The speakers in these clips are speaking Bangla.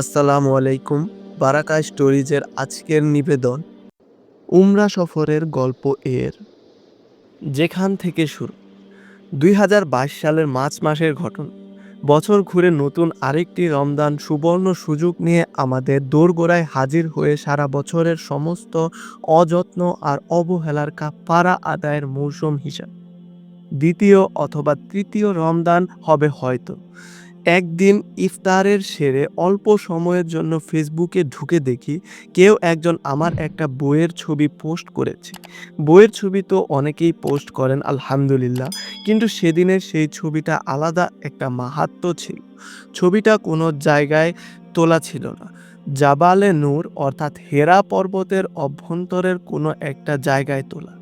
আসসালামু আলাইকুম বারাকা স্টোরিজের আজকের নিবেদন, উমরা সফরের গল্প এর। যেখান থেকে শুরু? দুই হাজার বাইশ সালের মার্চ মাসের ঘটনা। বছর ঘুরে নতুন আরেকটি রমদান সুবর্ণ সুযোগ নিয়ে আমাদের দোরগোড়ায় হাজির হয়ে সারা বছরের সমস্ত অযত্ন আর অবহেলার কাফারা আদায়ের মৌসুম হিসাব। দ্বিতীয় অথবা তৃতীয় রমদান হবে হয়তো। একদিন ইফতারের সেরে অল্প সময়ের জন্য ফেসবুকে ঢুকে দেখি কেউ একজন আমার একটা বইয়ের ছবি পোস্ট করেছে। বইয়ের ছবি তো অনেকেই পোস্ট করেন, আলহামদুলিল্লাহ। কিন্তু সেদিনের সেই ছবিটা আলাদা একটা মাহাত্ম ছিল। ছবিটা কোনো জায়গায় তোলা ছিল না। জাবালে নূর অর্থাৎ হেরা পর্বতের অভ্যন্তরের কোনো একটা জায়গায় তোলা।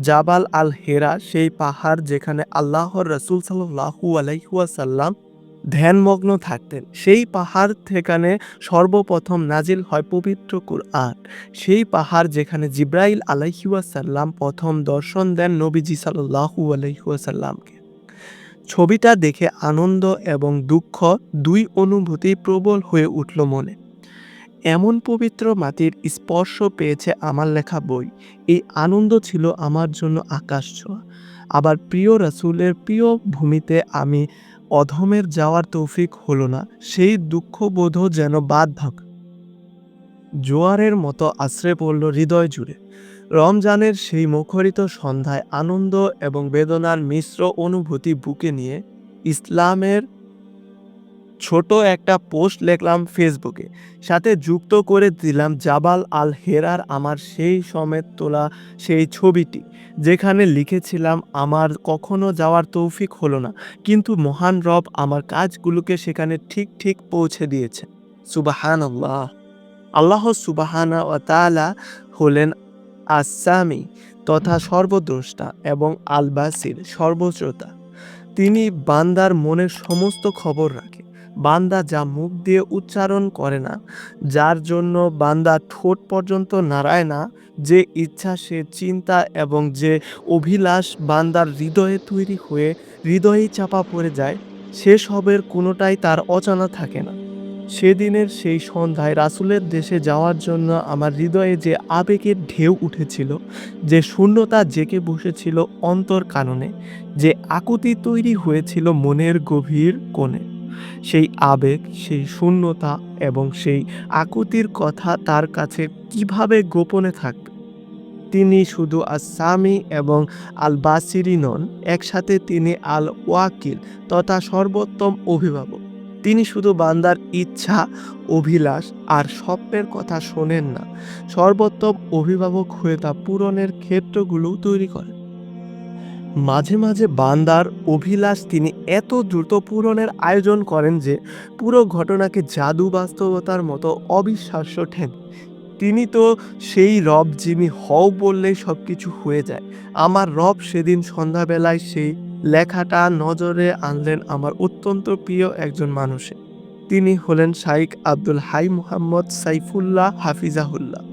জাবাল আল হেরা সেই পাহাড় যেখানে আল্লাহর রসুল সাল্লাহু আলাইহুয়াসাল্লাম ধ্যানমগ্ন থাকতেন। সেই পাহাড় থেকানে সর্বপ্রথম নাজিল হয় পবিত্র কুরআন, সেই পাহাড় যেখানে জিব্রাইল আলাইহুয়াসাল্লাম প্রথম দর্শন দেন নবীজি সাল্লাহু আলাইহুয়াসাল্লামকে ছবিটা দেখে আনন্দ এবং দুঃখ দুই অনুভূতি প্রবল হয়ে উঠল মনে। এমন পবিত্র মাটির স্পর্শ পেয়েছে আমার লেখা বই। এই আনন্দ ছিল আমার জন্য আকাশ ছোঁয়া। আবার প্রিয় রাসুলের প্রিয় ভূমিতে আমি অধমের যাওয়ার তৌফিক হলো না, সেই দুঃখবোধও যেন বাদ ভাগ জোয়ারের মতো আশ্রে পড়ল হৃদয় জুড়ে। রমজানের সেই মুখরিত সন্ধ্যায় আনন্দ এবং বেদনার মিশ্র অনুভূতি বুকে নিয়ে ইসলামের ছোট একটা পোস্ট লিখলাম ফেসবুকে। সাথে যুক্ত করে দিলাম জাবাল আল হেরার আমার সেই সমেত তোলা সেই ছবিটি, যেখানে লিখেছিলাম, আমার কখনো যাওয়ার তৌফিক হলো না, কিন্তু মহান রব আমার কাজগুলোকে সেখানে ঠিক ঠিক পৌঁছে দিয়েছে সুবাহান আল্লাহ আল্লাহ সুবাহানা ও তালা হলেন আসামি তথা সর্বদ্রষ্টা এবং আলবাসির সর্বশ্রোতা। তিনি বান্দার মনের সমস্ত খবর রাখে। বান্দা যা মুখ দিয়ে উচ্চারণ করে না, যার জন্য বান্দা ঠোঁট পর্যন্ত নাড়ায় না, যে ইচ্ছা সে চিন্তা এবং যে অভিলাষ বান্দার হৃদয়ে তৈরি হয়ে হৃদয়েই চাপা পড়ে যায় সেসবের কোনোটাই তার অজানা থাকে না। সেদিনের সেই সন্ধ্যায় রাসুলের দেশে যাওয়ার জন্য আমার হৃদয়ে যে আবেগের ঢেউ উঠেছিল, যে শূন্যতা জেকে বসেছিল অন্তর কাননে, যে আকুতি তৈরি হয়েছিল মনের গভীর কোণে। সেই আবেগ, সেই শূন্যতা এবং সেই আকুতির কথা তার কাছে কীভাবে গোপনে থাকবে? তিনি শুধু আসামি এবং আল বাসিরি নন, একসাথে তিনি আল ওয়াকিল তথা সর্বোত্তম অভিভাবক। তিনি শুধু বান্দার ইচ্ছা, অভিলাষ আর স্বপ্নের কথা শোনেন না। সর্বোত্তম অভিভাবক হয়ে তা পূরণের ক্ষেত্রগুলোও তৈরি করেন। মাঝে মাঝে বান্দার অভিলাষ তিনি এত দ্রুত পূরণের আয়োজন করেন যে পুরো ঘটনাকে জাদু বাস্তবতার মতো অবিশ্বাস্য ঠেন। তিনি তো সেই রব যিনি হও বললেই সব কিছু হয়ে যায়। আমার রব সেদিন সন্ধ্যাবেলায় সেই লেখাটা নজরে আনলেন আমার অত্যন্ত প্রিয় একজন মানুষে। তিনি হলেন শাইক আব্দুল হাই মুহাম্মদ সাইফুল্লাহ হাফিজাহুল্লাহ।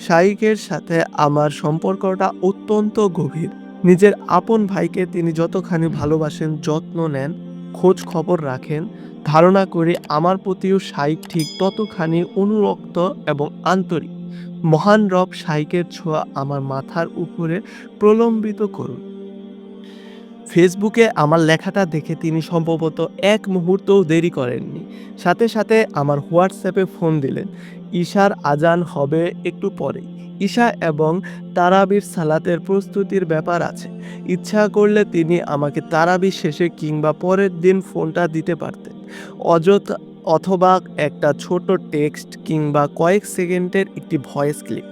শাইকের সাথে আমার সম্পর্কটা অত্যন্ত গভীর। নিজের আপন ভাইকে তিনি যতখানি ভালোবাসেন, যত্ন নেন, খোঁজ খবর রাখেন, ধারণা করে আমার প্রতিও শাইক ঠিক ততখানি অনুরক্ত এবং আন্তরিক। মহান রব শাইকের ছোঁয়া আমার মাথার উপরে প্রলম্বিত করুন। ফেসবুকে আমার লেখাটা দেখে তিনি সম্ভবত এক মুহূর্তও দেরি করেননি। সাথে সাথে আমার হোয়াটসঅ্যাপে ফোন দিলেন, ঈশার আজান হবে একটু পরেই। ঈশা এবং তারাবির সালাতের প্রস্তুতির ব্যাপার আছে। ইচ্ছা করলে তিনি আমাকে তারাবি শেষে কিংবা পরের দিন ফোনটা দিতে পারতেন। অযথা অথবা একটা ছোট টেক্সট কিংবা কয়েক সেকেন্ডের একটি ভয়েস ক্লিপ।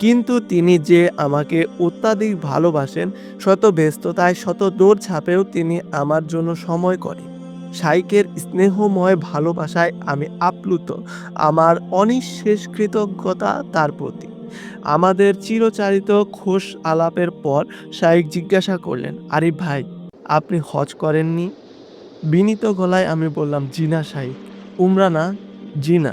কিন্তু তিনি যে আমাকে অত্যাধিক ভালোবাসেন, শত ব্যস্ততায়, শত দৌড় ছাপেও তিনি আমার জন্য সময় করেন। সাইকের স্নেহময় ভালোবাসায় আমি আপ্লুত। আমার অনিঃশেষ কৃতজ্ঞতা তার প্রতি। আমাদের চিরচারিত খোশ আলাপের পর শাইক জিজ্ঞাসা করলেন, আরিফ ভাই, আপনি হজ করেননি? বিনীত গলায় আমি বললাম জিনা শাইক উমরা না জিনা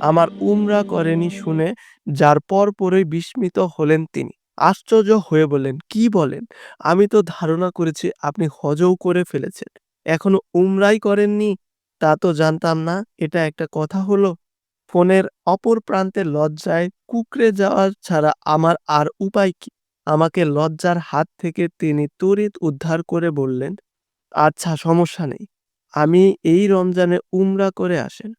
আমার উমরা করেনি শুনে যার পর পরই বিস্মিত হলেন তিনি। আশ্চর্য হয়ে বললেন, কি বলেন? আমি তো ধারণা করেছি আপনি হজও করে ফেলেছেন। এখনও উমরাই করেননি? তা তো জানতাম না, এটা একটা কথা হলো। ফোনের অপর প্রান্তে লজ্জায় কুঁকড়ে যাওয়ার ছাড়া আমার আর উপায় কি? আমাকে লজ্জার হাত থেকে তিনি তড়িৎ উদ্ধার করে বললেন আচ্ছা সমস্যা নেই। আমি এই রমজানে উমরা করে আসেন।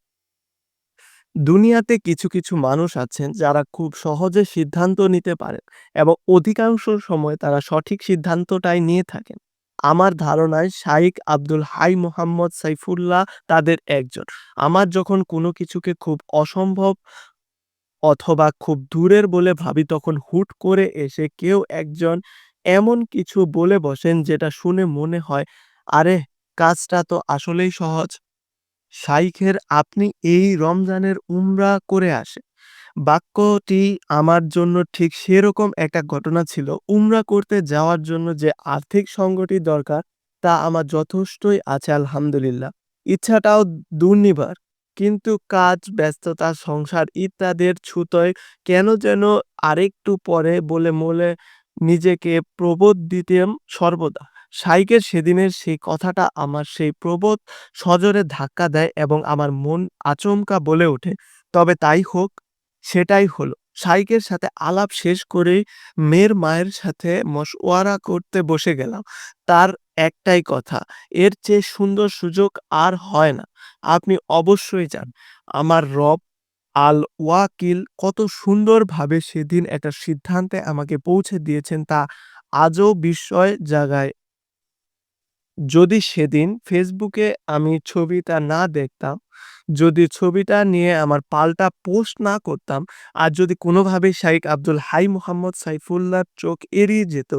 দুনিয়াতে কিছু কিছু মানুষ আছেন যারা খুব সহজে সিদ্ধান্ত নিতে পারেন এবং অধিকাংশ সময় তারা সঠিক সিদ্ধান্তটাই নিয়ে থাকেন। আমার ধারণায় শাইখ আব্দুল হাই মোহাম্মদ সাইফুল্লাহ তাদের একজন। আমার যখন কোনো কিছুকে খুব অসম্ভব অথবা খুব দূরের বলে ভাবি, তখন হুট করে এসে কেউ একজন এমন কিছু বলে বসেন যেটা শুনে মনে হয়, আরে, কাজটা তো আসলেই সহজ। শাইখের আপনি এই রমজানের উমরা করে আসে বাক্যটি আমার জন্য ঠিক সেরকম একটা ঘটনা ছিল। উমরা করতে যাওয়ার জন্য যে আর্থিক সঙ্গতি দরকার, তা আমার যথেষ্টই আছে, আলহামদুলিল্লাহ। ইচ্ছাটাও দুর্নিবার, কিন্তু কাজ, ব্যস্ততা, সংসার ইত্যাদির ছুতোয় কেন যেন আরেকটু পরে বলে মলে নিজেকে প্রবোধ দিতেম সর্বদা। শাইকের সেদিনের সেই কথাটা আমার সেই প্রবোধ সজোরে ধাক্কা দেয় এবং আমার মন আচমকা বলে ওঠে। তবে তাই হোক সেটাই হলো। শাইকের সাথে আলাপ শেষ করেই মেয়ের মায়ের সাথে মশওয়ারা করতে বসে গেলাম। তার একটাই কথা, এর চেয়ে সুন্দর সুযোগ আর হয় না। আপনি অবশ্যই যান। আমার রব আল ওয়াকিল কত সুন্দরভাবে সেদিন একটা সিদ্ধান্তে আমাকে পৌঁছে দিয়েছেন তা আজও বিস্ময় জাগায়। যদি সেদিন ফেসবুকে আমি ছবিটা না দেখতাম যদি ছবিটা নিয়ে আমার পাল্টা পোস্ট না করতাম, আর যদি কোনোভাবে শাইখ আব্দুল হাই মোহাম্মদ সাইফুল্লাহর চোখ এড়িয়ে যেত,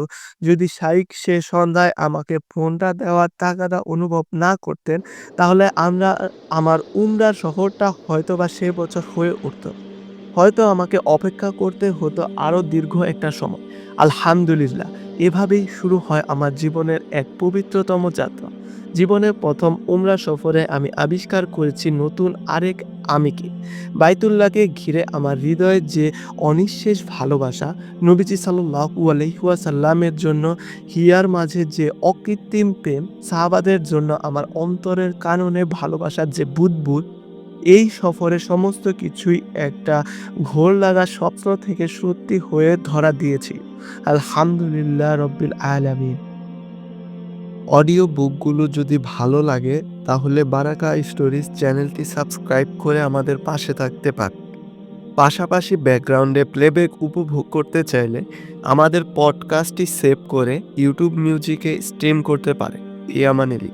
যদি শাইখ সে সন্ধ্যায় আমাকে ফোনটা দেওয়ার টাকাটা অনুভব না করতেন, তাহলে আমরা, আমার উমরার শহরটা হয়তো বা সে বছর হয়ে উঠত। হয়তো আমাকে অপেক্ষা করতে হতো আরও দীর্ঘ একটা সময়। আলহামদুলিল্লাহ, এভাবেই শুরু হয় আমার জীবনের এক পবিত্রতম যাত্রা। জীবনের প্রথম উমরা সফরে আমি আবিষ্কার করেছি নতুন আরেক আমিকে। বাইতুল্লাহকে ঘিরে আমার হৃদয়ে যে অনিঃশেষ ভালোবাসা নবীজি সাল্লাহু আলহিহাসাল্লামের জন্য, হিয়ার মাঝে যে অকৃত্রিম প্রেম সাহাবাদের জন্য আমার অন্তরের কাননে ভালোবাসার যে বুদবুদ, এই সফরে সমস্ত কিছুই একটা ঘোর লাগা স্বপ্ন থেকে সত্যি হয়ে ধরা দিয়েছি। আলহামদুলিল্লাহ রব্বিল আলামিন। অডিও বুকগুলো যদি ভালো লাগে, তাহলে বারাকা স্টোরিজ চ্যানেলটি সাবস্ক্রাইব করে আমাদের পাশে থাকতে পার। পাশাপাশি ব্যাকগ্রাউন্ডে প্লেব্যাক উপভোগ করতে চাইলে আমাদের পডকাস্টটি সেভ করে ইউটিউব মিউজিকে স্ট্রিম করতে পারে। ইয়ামানেলি